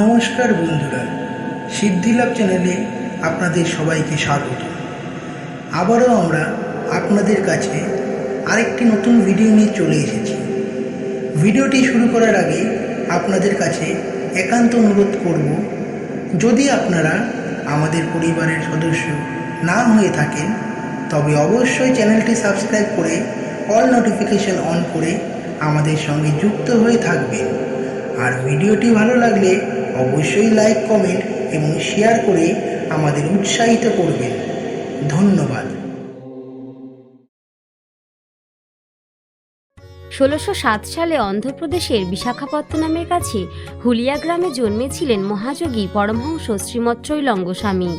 নমস্কার বন্ধুরা, সিদ্ধিলাভ চ্যানেলে আপনাদের সবাইকে স্বাগত। আবারও আমরা আপনাদের কাছে আরেকটি নতুন ভিডিও নিয়ে চলে এসেছি। ভিডিওটি শুরু করার আগে আপনাদের কাছে একান্ত অনুরোধ করব, যদি আপনারা আমাদের পরিবারের সদস্য না হয়ে থাকেন, তবে অবশ্যই চ্যানেলটি সাবস্ক্রাইব করে অল নোটিফিকেশন অন করে আমাদের সঙ্গে যুক্ত হয়ে থাকবেন। আর ভিডিওটি ভালো লাগলে অবশ্যই লাইক, কমেন্ট এবং শেয়ার করে আমাদের উৎসাহিত করবেন। ধন্যবাদ। ষোলোশো সাত সালে অন্ধ্রপ্রদেশের বিশাখাপত্তনমের কাছে হুলিয়া গ্রামে জন্মেছিলেন মহাযোগী পরমহংস শ্রীমৎ স্বামী।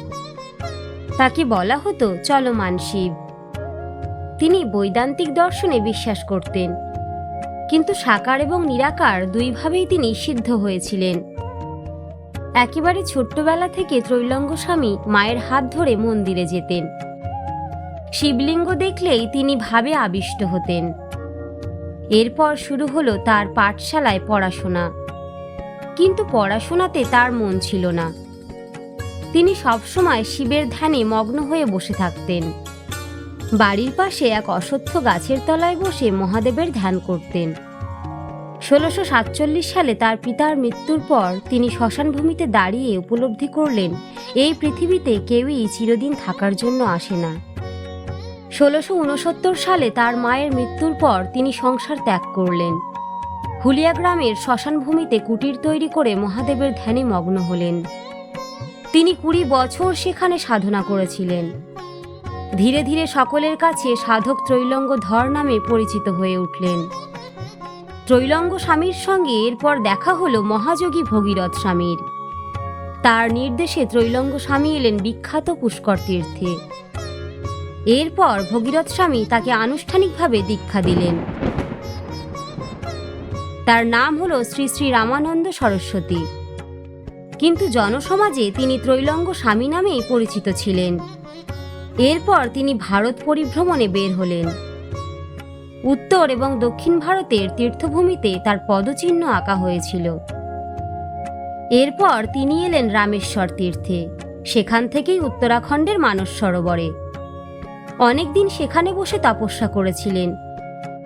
তাকে বলা হতো চলমান শিব। তিনি বৈদান্তিক দর্শনে বিশ্বাস করতেন। কিন্তু সাকার এবং নিরাকার দুইভাবেই তিনি সিদ্ধ হয়েছিলেন। একেবারে ছোট্টবেলা থেকে ত্রৈলঙ্গ স্বামী মায়ের হাত ধরে মন্দিরে যেতেন। শিবলিঙ্গ দেখলেই তিনি ভাবে আবিষ্ট হতেন। এরপর শুরু হলো তার পাঠশালায় পড়াশোনা। কিন্তু পড়াশোনাতে তার মন ছিল না। তিনি সবসময় শিবের ধ্যানে মগ্ন হয়ে বসে থাকতেন। বাড়ির পাশে এক অশ্বত্থ গাছের তলায় বসে মহাদেবের ধ্যান করতেন। ষোলোশো সাতচল্লিশ সালে তার পিতার মৃত্যুর পর তিনি শ্মশানভূমিতে দাঁড়িয়ে উপলব্ধি করলেন, এই পৃথিবীতে কেউই চিরদিন থাকার জন্য আসে না। ষোলোশো উনসত্তর সালে তার মায়ের মৃত্যুর পর তিনি সংসার ত্যাগ করলেন। হুলিয়া গ্রামের শ্মশানভূমিতে কুটির তৈরি করে মহাদেবের ধ্যানে মগ্ন হলেন। তিনি কুড়ি বছর সেখানে সাধনা করেছিলেন। ধীরে ধীরে সকলের কাছে সাধক ত্রৈলঙ্গ ধর নামে পরিচিত হয়ে উঠলেন। ত্রৈলঙ্গ স্বামীর সঙ্গে এরপর দেখা হলো মহাযোগী ভগীরথ স্বামীর। তার নির্দেশে ত্রৈলঙ্গ স্বামী এলেন বিখ্যাত পুষ্কর তীর্থে। এরপর ভগীরথ স্বামী তাকে আনুষ্ঠানিকভাবে দীক্ষা দিলেন। তার নাম হলো শ্রী শ্রী রামানন্দ সরস্বতী। কিন্তু জনসমাজে তিনি ত্রৈলঙ্গ স্বামী নামেই পরিচিত ছিলেন। এরপর তিনি ভারত পরিভ্রমণে বের হলেন। উত্তর এবং দক্ষিণ ভারতের তীর্থভূমিতে তার পদচিহ্ন আঁকা হয়েছিল। এরপর তিনি এলেন রামেশ্বর তীর্থে, সেখান থেকেই উত্তরাখণ্ডের মানস সরোবরে। অনেকদিন সেখানে বসে তপস্যা করেছিলেন।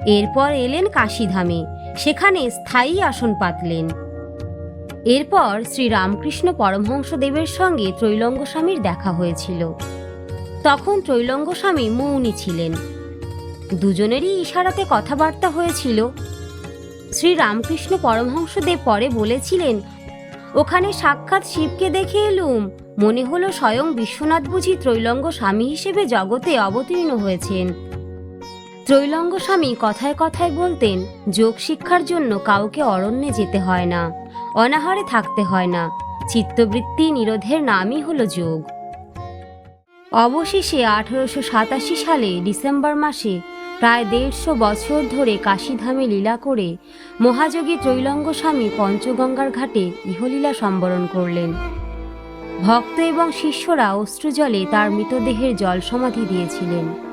এরপর এলেন কাশীধামে, সেখানে স্থায়ী আসন পাতলেন। এরপর শ্রী রামকৃষ্ণ পরমহংসদেবের সঙ্গে ত্রৈলঙ্গ স্বামীর দেখা হয়েছিল। তখন ত্রৈলঙ্গ স্বামী মৌনী ছিলেন। দুজনেরই ইশারাতে কথাবার্তা হয়েছিল। শ্রী রামকৃষ্ণ পরমহংসদেব পরে বলেছিলেন, ওখানে সাক্ষাৎ শিবকে দেখে এলুম। মনে হলো স্বয়ং বিশ্বনাথ বুঝি ত্রৈলঙ্গ স্বামী হিসেবে জগতে অবতীর্ণ হয়েছেন। ত্রৈলঙ্গ স্বামী কথায় কথায় বলতেন, যোগ শিক্ষার জন্য কাউকে অরণ্যে যেতে হয় না, অনাহারে থাকতে হয় না। চিত্তবৃত্তি নিরোধের নামই হলো যোগ। অবশেষে আঠারোশো সাতাশি সালে ডিসেম্বর মাসে প্রায় দেড়শো বছর ধরে কাশীধামে লীলা করে মহাযোগী ত্রৈলঙ্গ স্বামী পঞ্চগঙ্গার ঘাটে ইহলীলা সম্বরণ করলেন। ভক্ত এবং শিষ্যরা অশ্রুজলে তার মৃতদেহের জল সমাধি দিয়েছিলেন।